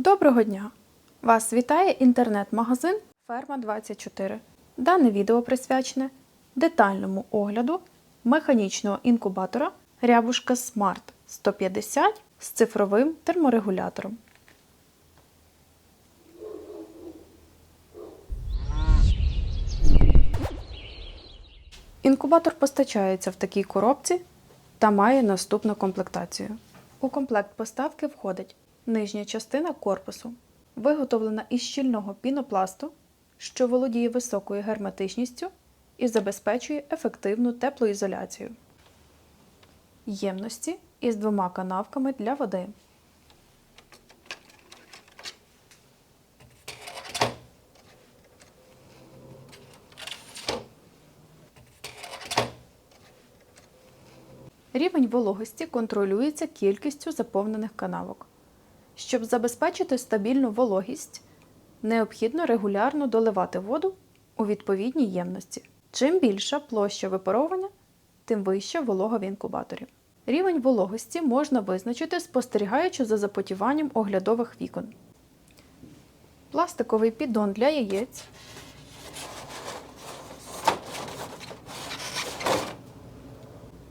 Доброго дня! Вас вітає інтернет-магазин Ферма 24. Дане відео присвячене детальному огляду механічного інкубатора Рябушка Smart 150 з цифровим терморегулятором. Інкубатор постачається в такій коробці та має наступну комплектацію. У комплект поставки входить нижня частина корпусу, виготовлена із щільного пінопласту, що володіє високою герметичністю і забезпечує ефективну теплоізоляцію. Ємності із двома канавками для води. Рівень вологості контролюється кількістю заповнених канавок. Щоб забезпечити стабільну вологість, необхідно регулярно доливати воду у відповідній ємності. Чим більша площа випаровування, тим вища волога в інкубаторі. Рівень вологості можна визначити, спостерігаючи за запотіванням оглядових вікон. Пластиковий піддон для яєць.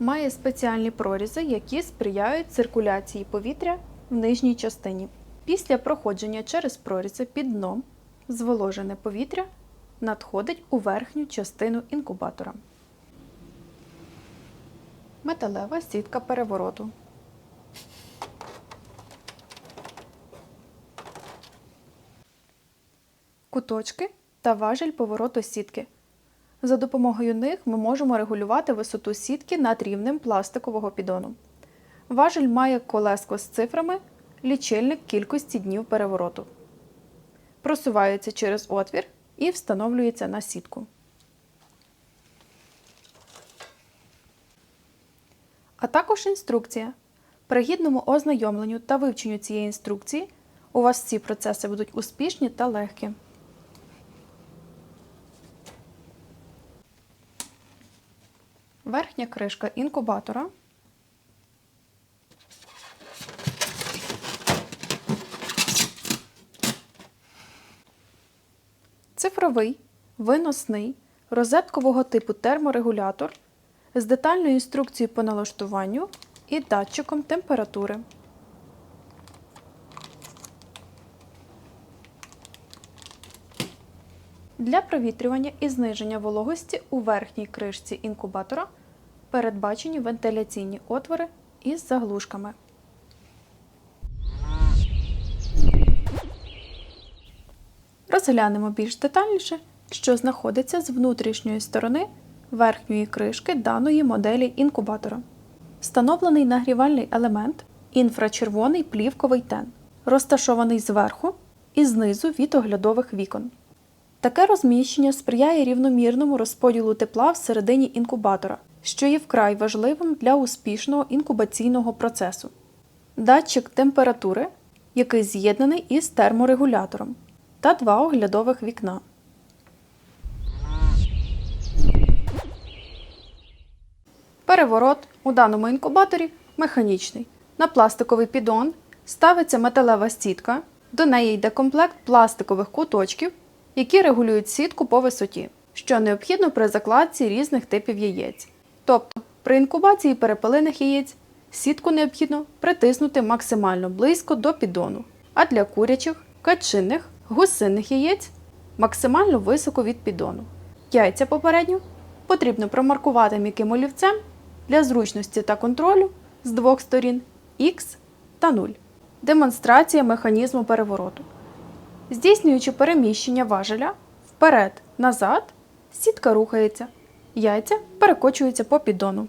Має спеціальні прорізи, які сприяють циркуляції повітря в нижній частині. Після проходження через прорізи під дном зволожене повітря надходить у верхню частину інкубатора. Металева сітка перевороту. Куточки та важіль повороту сітки. За допомогою них ми можемо регулювати висоту сітки над рівнем пластикового піддону. Важіль має колеско з цифрами, лічильник кількості днів перевороту. Просувається через отвір і встановлюється на сітку. А також інструкція. При гідному ознайомленню та вивченню цієї інструкції у вас ці процеси будуть успішні та легкі. Верхня кришка інкубатора. Цифровий, виносний, розеткового типу терморегулятор з детальною інструкцією по налаштуванню і датчиком температури. Для провітрювання і зниження вологості у верхній кришці інкубатора передбачені вентиляційні отвори із заглушками. Розглянемо більш детальніше, що знаходиться з внутрішньої сторони верхньої кришки даної моделі інкубатора. Встановлений нагрівальний елемент інфрачервоний плівковий тен, розташований зверху і знизу від оглядових вікон. Таке розміщення сприяє рівномірному розподілу тепла всередині інкубатора, що є вкрай важливим для успішного інкубаційного процесу. Датчик температури, який з'єднаний із терморегулятором, та два оглядових вікна. Переворот у даному інкубаторі механічний. На пластиковий піддон ставиться металева сітка, до неї йде комплект пластикових куточків, які регулюють сітку по висоті, що необхідно при закладці різних типів яєць. Тобто, при інкубації перепелиних яєць сітку необхідно притиснути максимально близько до піддону, а для курячих, качинних, гусиних яєць максимально високо від піддону. Яйця попередньо потрібно промаркувати м'яким олівцем для зручності та контролю з двох сторін X та 0. Демонстрація механізму перевороту. Здійснюючи переміщення важеля вперед-назад, сітка рухається, яйця перекочуються по піддону.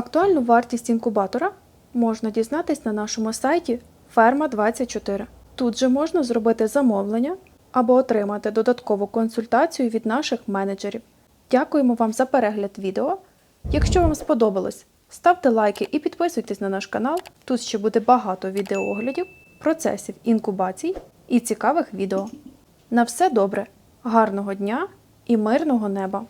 Актуальну вартість інкубатора можна дізнатись на нашому сайті Ферма24. Тут же можна зробити замовлення або отримати додаткову консультацію від наших менеджерів. Дякуємо вам за перегляд відео. Якщо вам сподобалось, ставте лайки і підписуйтесь на наш канал. Тут ще буде багато відеооглядів процесів інкубацій і цікавих відео. На все добре, гарного дня і мирного неба!